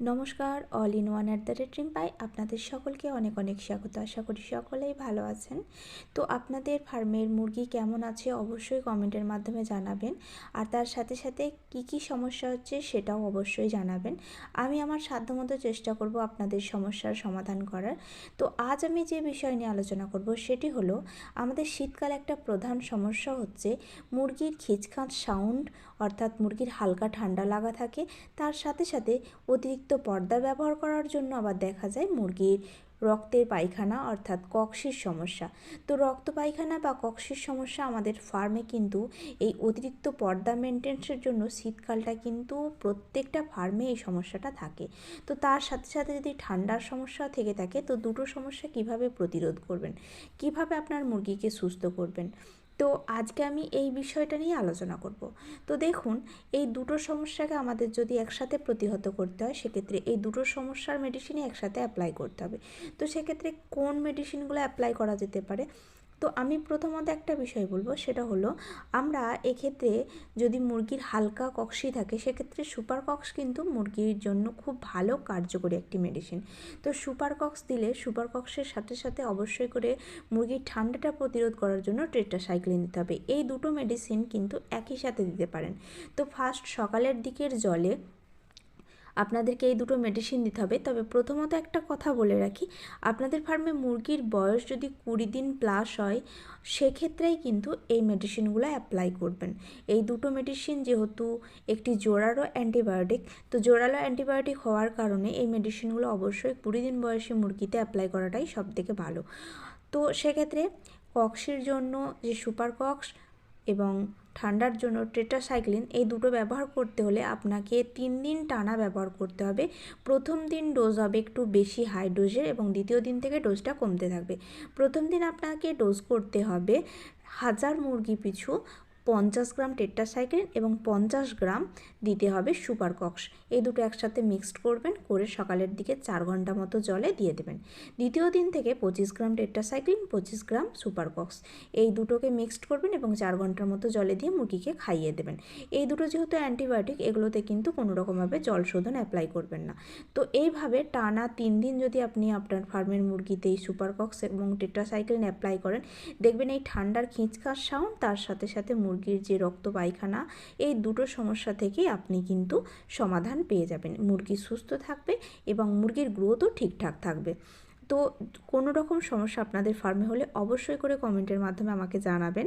নমস্কার all in one at the rate পাই আপনাদের সকলকে অনেক অনেক স্বাগত। আশা করি সকলেই ভালো আছেন। তো আপনাদের ফার্মের মুরগি কেমন আছে অবশ্যই কমেন্টের মাধ্যমে জানাবেন। আর তার সাথে সাথে কি কি সমস্যা হচ্ছে সেটাও অবশ্যই জানাবেন। আমি আমার সাধ্যমতো চেষ্টা করব আপনাদের সমস্যার সমাধান করার। তো আজ আমি যে বিষয় নিয়ে আলোচনা করব সেটি হলো, আমাদের শীতকালে একটা প্রধান সমস্যা হচ্ছে মুরগির খিচখাঁচ সাউন্ড অর্থাৎ মুরগির হালকা ঠান্ডা লাগা থাকে। তার সাথে সাথে অতিরিক্ত পর্দা ব্যবহার করার জন্য আবার দেখা যায় মুরগির রক্তের পায়খানা অর্থাৎ কক্সির সমস্যা। তো রক্ত পায়খানা বা কক্সির সমস্যা আমাদের ফার্মে কিন্তু এই অতিরিক্ত পর্দা মেনটেন্সের জন্য শীতকালটা কিন্তু প্রত্যেকটা ফার্মে এই সমস্যাটা থাকে। তো তার সাথে সাথে যদি ঠান্ডার সমস্যা থেকে থাকে, তো দুটো সমস্যা কীভাবে প্রতিরোধ করবেন? কীভাবে আপনার মুরগিকে সুস্থ করবেন? তো আজকে আমি এই বিষয়টা নিয়ে আলোচনা করব। তো দেখুন, এই দুটো সমস্যাকে আমাদের যদি একসাথে প্রতিহত করতে হয়, সেক্ষেত্রে এই দুটো সমস্যার মেডিসিনই একসাথে অ্যাপ্লাই করতে হবে। তো সেক্ষেত্রে কোন মেডিসিনগুলো অ্যাপ্লাই করা যেতে পারে? তো আমি প্রথমত একটা বিষয় বলব, সেটা হলো আমরা এক্ষেত্রে যদি মুরগির হালকা কক্সি থাকে, সেক্ষেত্রে সুপার কক্স কিন্তু মুরগির জন্য খুব ভালো কার্যকরী একটি মেডিসিন তো সুপার কক্স দিলে, সুপার কক্সের সাথে সাথে অবশ্যই করে মুরগির ঠান্ডাটা প্রতিরোধ করার জন্য টেট্রাসাইক্লিন দিতে হবে। এই দুটো মেডিসিন কিন্তু একই সাথে দিতে পারেন। তো ফার্স্ট সকালের দিকের জলে আপনাদেরকে এই দুটো মেডিসিন দিতে হবে। তবে প্রথমত একটা কথা বলে রাখি, আপনাদের ফার্মে মুরগির বয়স যদি কুড়ি দিন প্লাস হয়, সেক্ষেত্রেই কিন্তু এই মেডিসিনগুলো অ্যাপ্লাই করবেন। এই দুটো মেডিসিন যেহেতু একটি জোরালো অ্যান্টিবায়োটিক তো জোরালো অ্যান্টিবায়োটিক হওয়ার কারণে এই মেডিসিনগুলো অবশ্যই কুড়ি দিন বয়সে মুরগিতে অ্যাপ্লাই করাটাই সবথেকে ভালো। তো সেক্ষেত্রে কক্সের জন্য যে সুপার কক্স এবং ঠান্ডার জন্য টেট্রাসাইক্লিন এই দুটো ব্যবহার করতে হলে আপনাকে তিন দিন টানা ব্যবহার করতে হবে। প্রথম দিন ডোজ হবে একটু বেশি হাই ডোজের এবং দ্বিতীয় দিন থেকে ডোজটা কমতে থাকবে। প্রথম দিন আপনাকে ডোজ করতে হবে হাজার মুরগি পিছু পঞ্চাশ গ্রাম টেট্রাসাইক্লিন এবং পঞ্চাশ গ্রাম দিতে হবে সুপার কক্স এই দুটো একসাথে মিক্সড করবেন, করে সকালের দিকে চার ঘণ্টা মতো জলে দিয়ে দেবেন। দ্বিতীয় দিন থেকে পঁচিশ গ্রাম টেট্রাসাইক্লিন, পঁচিশ গ্রাম সুপার কক্স এই দুটোকে মিক্সড করবেন এবং চার ঘণ্টার মতো জলে দিয়ে মুরগিকে খাইয়ে দেবেন। এই দুটো যেহেতু অ্যান্টিবায়োটিক, এগুলোতে কিন্তু কোনো রকমভাবে জল শোধন অ্যাপ্লাই করবেন না। তো এইভাবে টানা তিন দিন যদি আপনি আপনার ফার্মের মুরগিতে এই সুপার কক্স এবং টেট্রাসাইক্লিন অ্যাপ্লাই করেন, দেখবেন এই ঠান্ডার খিঁচকার সাউন্ড, তার সাথে সাথে মুরগির যে রক্ত পায়খানা, এই দুটো সমস্যা থেকেই আপনি কিন্তু সমাধান পেয়ে যাবেন। মুরগি সুস্থ থাকবে এবং মুরগির গ্রোথও ঠিকঠাক থাকবে। তো কোনো রকম সমস্যা আপনাদের ফার্মে হলে অবশ্যই করে কমেন্টের মাধ্যমে আমাকে জানাবেন।